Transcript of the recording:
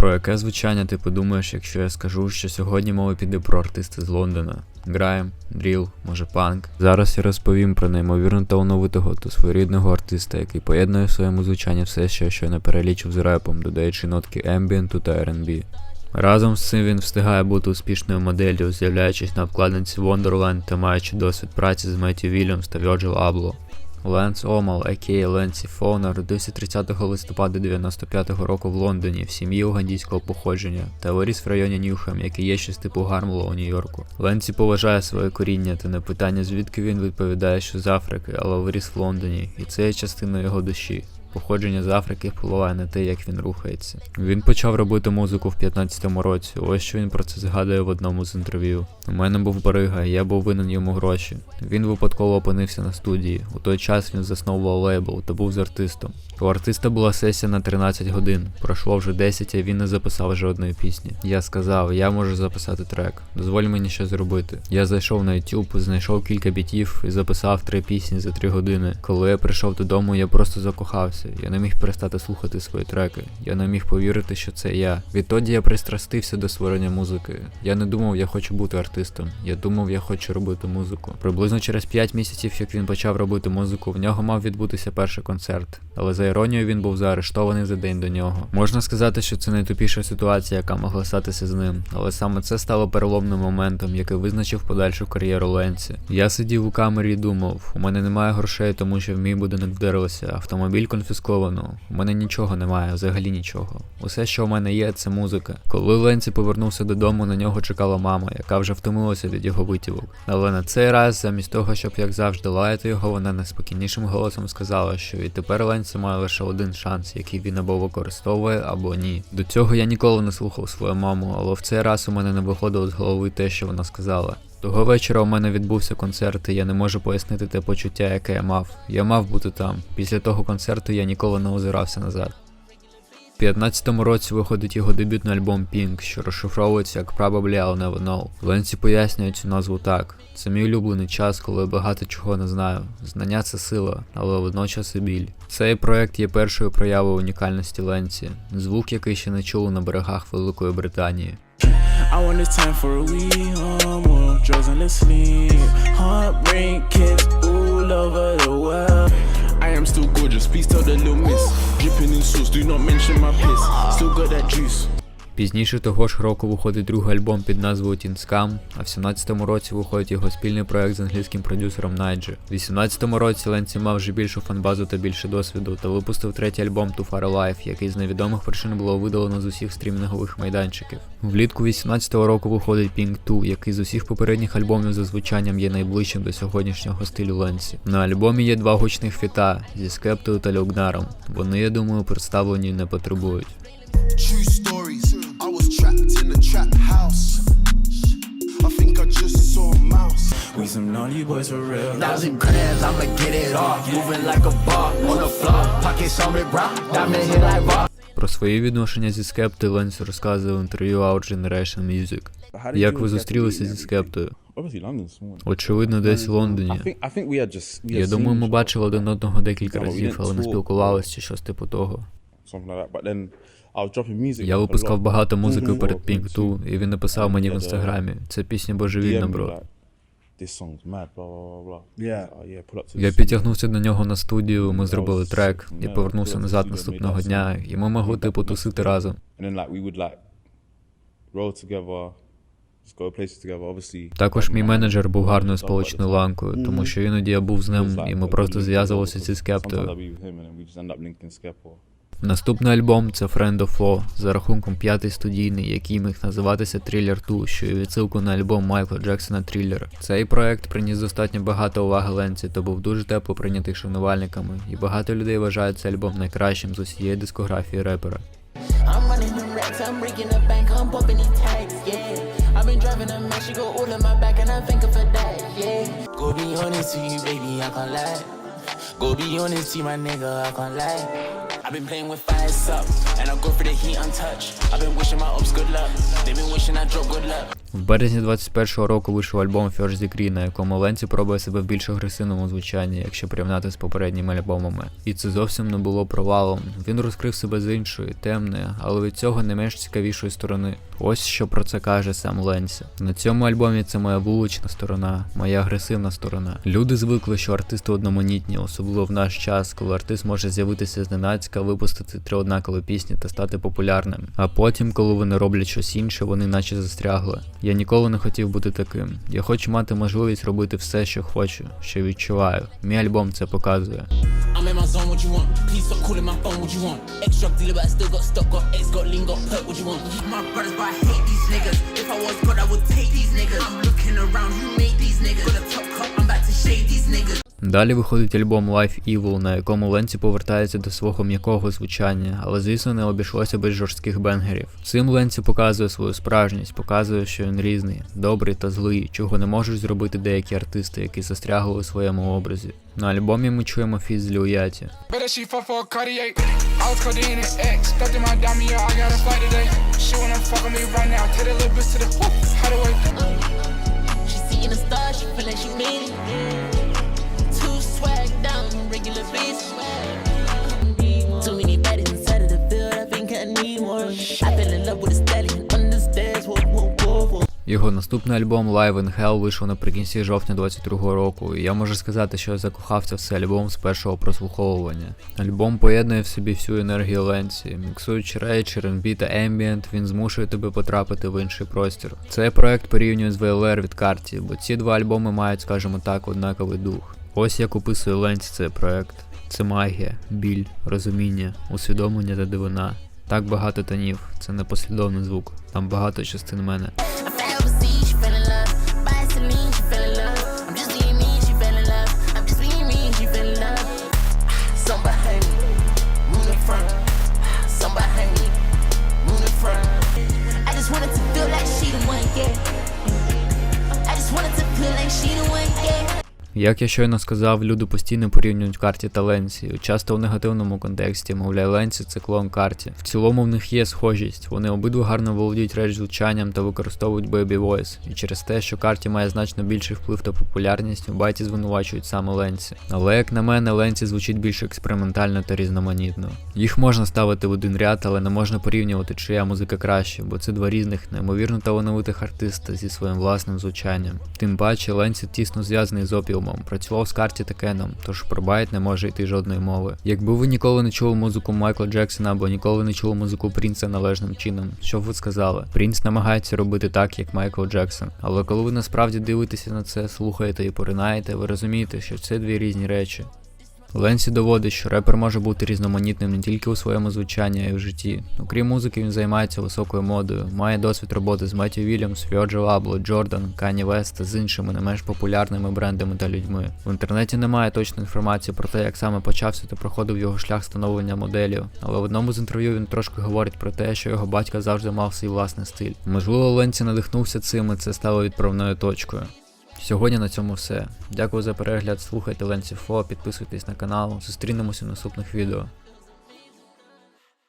Про яке звучання ти подумаєш, якщо я скажу, що сьогодні мова піде про артиста з Лондона? Граєм, дріл, може панк. Зараз я розповім про неймовірно талановитого та своєрідного артиста, який поєднує в своєму звучанні все, що я щойно перелічив з репом, додаючи нотки ембієнту та R&B. Разом з цим він встигає бути успішною моделлю, з'являючись на обкладинці Wonderland та маючи досвід праці з Меттю Вільямс та Virgil Abloh. Ленс Омал, а.к.а. Ленсі Фо, народився 30 листопада 95-го року в Лондоні в сім'ї угандійського походження та виріс в районі Ньюхем, який є щось типу Гармула у Нью-Йорку. Ленсі поважає своє коріння та на питання, звідки він відповідає, що з Африки, але виріс в Лондоні, і це є частиною його душі. Походження з Африки впливає на те, як він рухається. Він почав робити музику в 15-му році. Ось що він про це згадує в одному з інтерв'ю. У мене був барига, я був винен йому гроші. Він випадково опинився на студії. У той час він засновував лейбл та був з артистом. У артиста була сесія на 13 годин. Пройшло вже 10, а він не записав жодної пісні. Я сказав, я можу записати трек. Дозволь мені щось зробити. Я зайшов на YouTube, знайшов кілька бітів і записав три пісні за 3 години. Коли я прийшов додому, я просто закохався. Я не міг перестати слухати свої треки. Я не міг повірити, що це я. Відтоді я пристрастився до створення музики. Я не думав, я хочу бути артистом. Я думав, я хочу робити музику. Приблизно через 5 місяців, як він почав робити музику, в нього мав відбутися перший концерт. Але за іронією він був заарештований за день до нього. Можна сказати, що це найтупіша ситуація, яка могла статися з ним. Але саме це стало переломним моментом, який визначив подальшу кар'єру Ленсі. Я сидів у камері і думав: у мене немає грошей, тому що в мій будинок вдерлося, автомобіль конфісковано. У мене нічого немає, взагалі нічого. Усе, що у мене є, це музика. Коли Ленсі повернувся додому, на нього чекала мама, яка вже втомилася від його витівок. Але на цей раз, замість того, щоб як завжди лаяти його, вона неспокійнішим голосом сказала, що відтепер Ленсі має лише один шанс, який він або використовує, або ні. До цього я ніколи не слухав свою маму, але в цей раз у мене не виходило з голови те, що вона сказала. Того вечора у мене відбувся концерт, і я не можу пояснити те почуття, яке я мав. Я мав бути там. Після того концерту я ніколи не озирався назад. У 15-му році виходить його дебютний альбом Pink, що розшифровується як Probably I'll Never Know. Ленсі пояснює цю назву так: це мій улюблений час, коли багато чого не знаю. Знання це сила, але водночас і біль. Цей проект є першою проявою унікальності Ленсі, звук, який ще не чули на берегах Великої Британії. I want this time for a wee more drugs and let's sleep. Heartbreak kiss all over the world. I am still gorgeous, please tell the little miss. Dripping in sauce, do not mention my piss. Still got that juice. Пізніше того ж року виходить другий альбом під назвою Teen Scam, а в 17-му році виходить його спільний проект з англійським продюсером Найджі. В 18-му році Ленсі мав вже більшу фанбазу та більше досвіду, та випустив третій альбом Too Far Alive, який з невідомих причин було видалено з усіх стрімінгових майданчиків. Влітку 18-го року виходить Pink 2, який з усіх попередніх альбомів за звучанням є найближчим до сьогоднішнього стилю Ленсі. На альбомі є два гучних фіта зі Скептою та Люгнаром. Вони, я думаю, представлені не потребують. We some naughty boys for real. Thousand grams, I'ma get it off. Moving like a ball on the floor. Pockets on me, bro. Diamond hit like rock. Про свої відношення зі Скептою Ленсі розказує в інтерв'ю Out Generation Music. Як ви зустрілися зі Скептою? Очевидно, десь в Лондоні. Я думаю, ми бачили один одного декілька разів, але не спілкувалися чи щось типу того. Я випускав багато музики Mhm. перед Pink Pink 2, і він написав мені в інстаграмі. Це пісня божевільна, бро. Я підтягнувся до нього на студію, ми зробили трек, і повернувся назад наступного дня, і ми могли типу тусити разом. Також мій менеджер був гарною сполучною ланкою, тому що іноді я був з ним, і ми просто зв'язувалися зі скептою. Наступний альбом це Friend of Law, за рахунком п'ятий студійний, який міг називатися Thriller 2, що є відсилку на альбом Майкла Джексона Thriller. Цей проект приніс достатньо багато уваги Ленці та був дуже тепло прийнятий шанувальниками, і багато людей вважають цей альбом найкращим з усієї дискографії репера. Go be honest to you, baby, I can't lie. Go be honest to my nigga, I can't lie. I've been playing with fires up, and I go for the heat untouched. I've been wishing my ups good luck. They've been wishing I drop good luck. В березні 21-го року вийшов альбом First Degree, на якому Ленці пробує себе в більш агресивному звучанні, якщо порівняти з попередніми альбомами. І це зовсім не було провалом. Він розкрив себе з іншої, темної, але від цього не менш цікавішої сторони. Ось що про це каже сам Ленсі. На цьому альбомі це моя вулична сторона, моя агресивна сторона. Люди звикли, що артисти одноманітні, особливо в наш час, коли артист може з'явитися зненацька, випустити три однакові пісні та стати популярним. А потім, коли вони роблять щось інше, вони наче застрягли. Я ніколи не хотів бути таким. Я хочу мати можливість робити все, що хочу, що відчуваю. Мій альбом це показує. Далі виходить альбом Life Evil, на якому Ленці повертається до свого м'якого звучання, але звісно не обійшлося без жорстких бенгерів. Цим Ленці показує свою справжність, показує, що він різний, добрий та злий, чого не можуть зробити деякі артисти, які застрягли у своєму образі. На альбомі ми чуємо фіт з Люяті. She Його наступний альбом Live in Hell вийшов наприкінці жовтня 22-го року, і я можу сказати, що я закохався в цей альбом з першого прослуховування. Альбом поєднує в собі всю енергію Ленсі, міксуючи рейдж, R&B та ембієнт, він змушує тебе потрапити в інший простір. Цей проект порівнює з VLR від карті, бо ці два альбоми мають, скажімо так, однаковий дух. Ось як описує Ленсі цей проект. Це магія, біль, розуміння, усвідомлення та дивина. Так багато тонів, це не послідовний звук, там багато частин мене. Як я щойно сказав, люди постійно порівнюють карті та Ленсі, часто в негативному контексті, мовляє Ленсі це клон карті. В цілому в них є схожість, вони обидва гарно володіють реч звучанням та використовують Baby Voice, і через те, що карті має значно більший вплив та популярність, у байті звинувачують саме Ленсі. Але як на мене, Ленсі звучить більш експериментально та різноманітно. Їх можна ставити в один ряд, але не можна порівнювати, чия музика краще, бо це два різних, неймовірно талановитих артиста зі своїм власним звучанням. Тим паче, Ленсі тісно зв'язаний з опіумом, працював з карті та Кеном, тож про байт не може йти жодної мови. Якби ви ніколи не чули музику Майкла Джексона або ніколи не чули музику Прінса належним чином, що б ви сказали? Принц намагається робити так, як Майкл Джексон. Але коли ви насправді дивитеся на це, слухаєте і поринаєте, ви розумієте, що це дві різні речі. Ленсі доводить, що репер може бути різноманітним не тільки у своєму звучанні, а й в житті. Окрім музики, він займається високою модою, має досвід роботи з Меттю Вільямс, Virgil Abloh, Джордан, Кані Вест та з іншими не менш популярними брендами та людьми. В інтернеті немає точної інформації про те, як саме почався та проходив його шлях становлення моделі, але в одному з інтерв'ю він трошки говорить про те, що його батько завжди мав свій власний стиль. Можливо, Ленсі надихнувся цим і це стало відправною точкою. Сьогодні на цьому все. Дякую за перегляд. Слухайте Ленсі Фо, підписуйтесь на канал. Зустрінемося в наступних відео.